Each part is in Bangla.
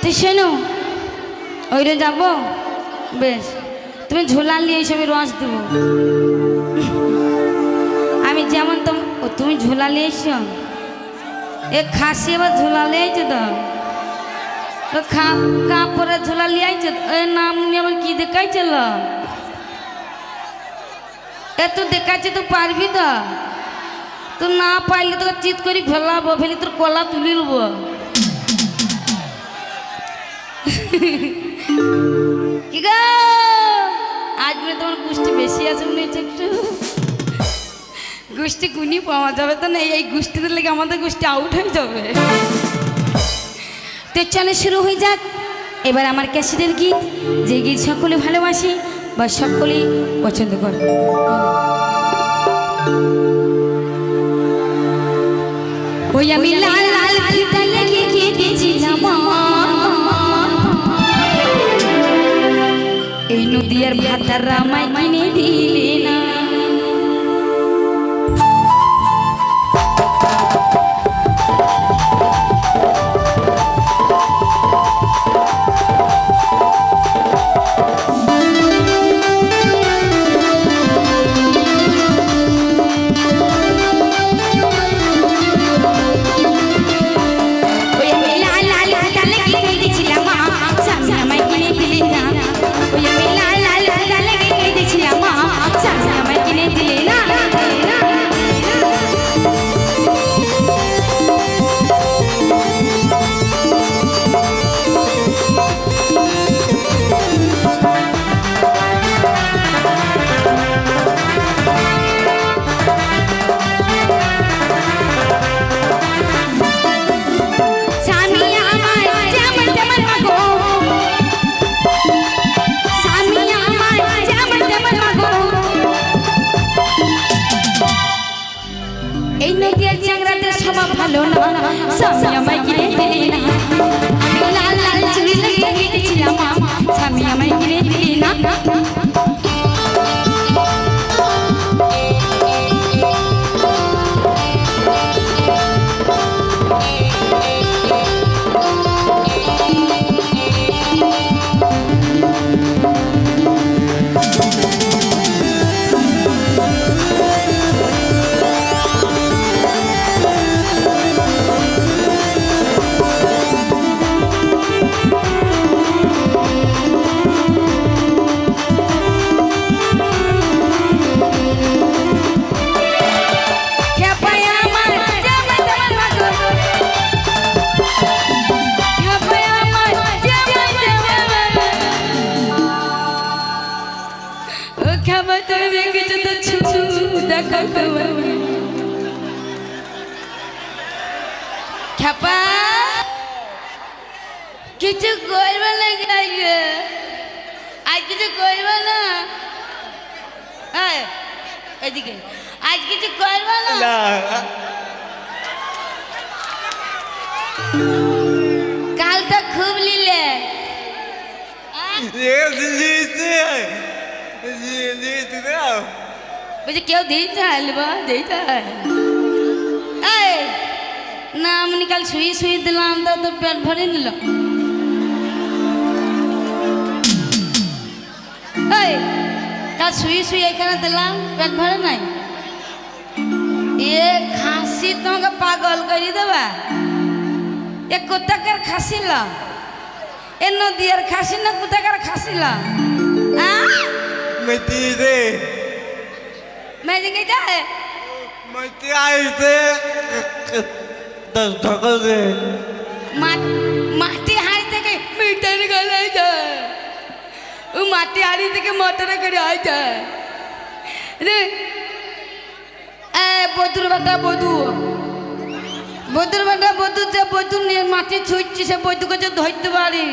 তুই শোনো, ওইরে যাব? বেশ, তুমি ঝোলা নিয়ে এসে আমি রস দেবো। আমি যেমন তো ও তুমি ঝোলা নিয়ে এসো। এ খাসি এবার ঝোলা নিয়ে তো। খা, কাপড়ে ঝোলা নিয়ে আইছো তো? এ নাম আবার কি দেখাইছিল এ তো দেখাচ্ছে তো পারবি তো। তো না পাইলে তোকে চিত করি ফেলাবো ফেলি তোর কলা তুলি নেব কি গো আজ মনে তোমার গুষ্টি বেশি আছে মনে হচ্ছে একটু গুষ্টি গুনি পাওয়া যাবে তো না এই গুষ্টিতে লেগে আমাদের গুষ্টি আউট হয়ে যাবে তো চলে শুরু হয়ে যাক এবার আমার ক্যাসেটের গীত যে গীত সকলে ভালোবাসি বা সকলেই পছন্দ করে ওই আমি লাল লাল ফিতা লেগে কেঁদেছিলাম এই নদীর ভাতার রামাই কিনে দিলে স্বভাব ভালো না স্বামী আমায় কিনে দিলি না আমি লাল লাল চুড়ি লাগিয়ে গিয়েছিলাম স্বামী আমায় কিনে দিলি না খেপা কিছু করবে না আজকে আজ কিছু করবে না এদিকে আজ কিছু করবে না না কাল তো খুব লিলে বলছে, কেউ দিতে হালবা এই, না, আমি কাল শুই শুই দিলাম, তো তো পেট ভরে নিল। কাল শুই শুই এখানে দিলাম, পেট ভরে নাই। এ খাসি তোমাকে পাগল করে দেবা। এ কোথাকার খাসিল এ নদীর খাসি না কোথাকার খাসিল আহ मती दे মেদিকে যায় मती आई दे दस धकल दे মা- মাটি হাড়ি থেকে মিটার গলায় যায় ও মাটি হাড়ি থেকে মোটরে করে আয় যায় রে এ বধুর বেটা বধু বধুর বেটা বধু যে বধু নিয়ে মাটি ছুঁচ্ছি সে বধুকে যে ধরতে পারি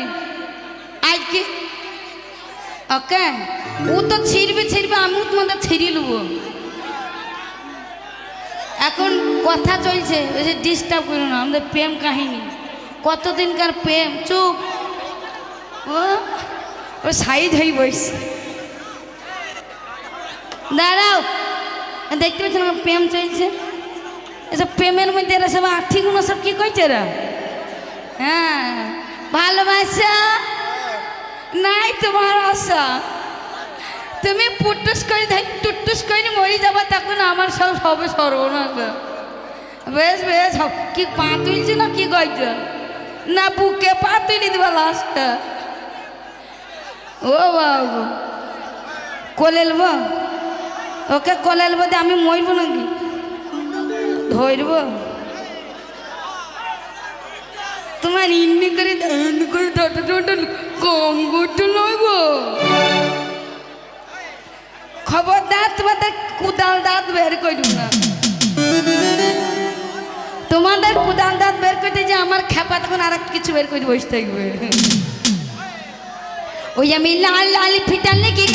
আজ কি ওকে ও তো ছিড়বে ছিড়বে আমিও তোমাদের ছিঁড়ে নেব। এখন কথা চলছে, ওই যে ডিস্টার্ব করো না, আমাদের প্রেম কাহিনী। কতদিনকার প্রেম? চুপ। ও ও সাইড হয়ে বসছে। দাঁড়াও। দেখতে পাচ্ছেন আমার প্রেম চলছে? এসব প্রেমের মধ্যে এরা সব আর্থিকগুলো সব কী করছে এরা? হ্যাঁ ভালোবাসা? নাই তোমার আশা। তুমি পুটুস করে ধাই টুটুস করে মরি যাবা, তখন আমার সব হবে সর্বনাশ। বেশ বেশ হব। কি পা তুলছি না কি গইছ না, বুকে পা তুলি দিবা লাস্টটা ও বাবু। কোলেলব ওকে কোলেলব দিয়ে আমি মরব নাকি? ধরব। তোমার ইন্নি করে করে টোটো টোটো কম করতে নইব খবরদার কুদাল দাঁত বের করু না। তোমাদের কুদাল দাঁত বের করতে যে আমার খেপা তখন আর কিছু বের করে বসে থাকবে ওই আমি লাল লাল ফিটাল লেগে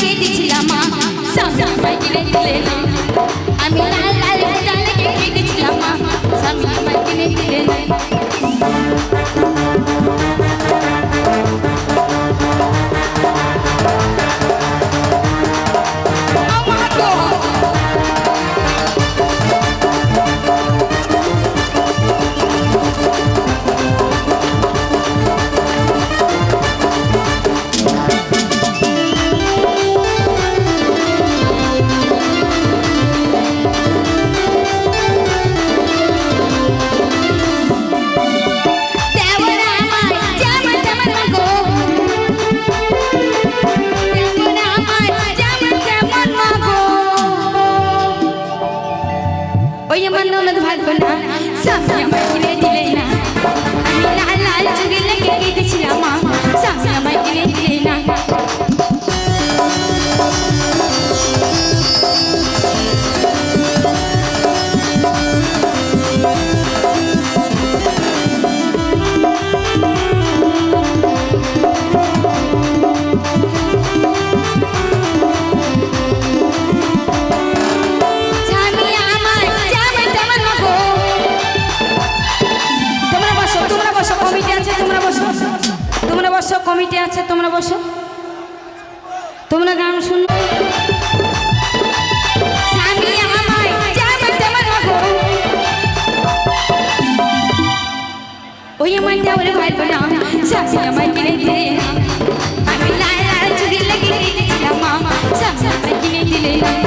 ওই আমার দেওয়ারে ভাইব না স্বামী আমার কিনে দিলে না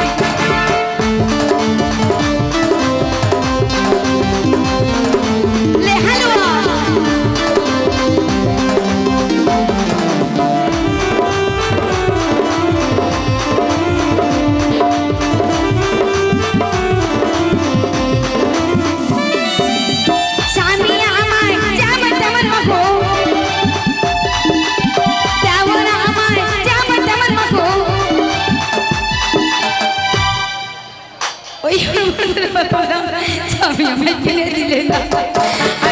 ওই স্বামী আমায় কিনে দিলে না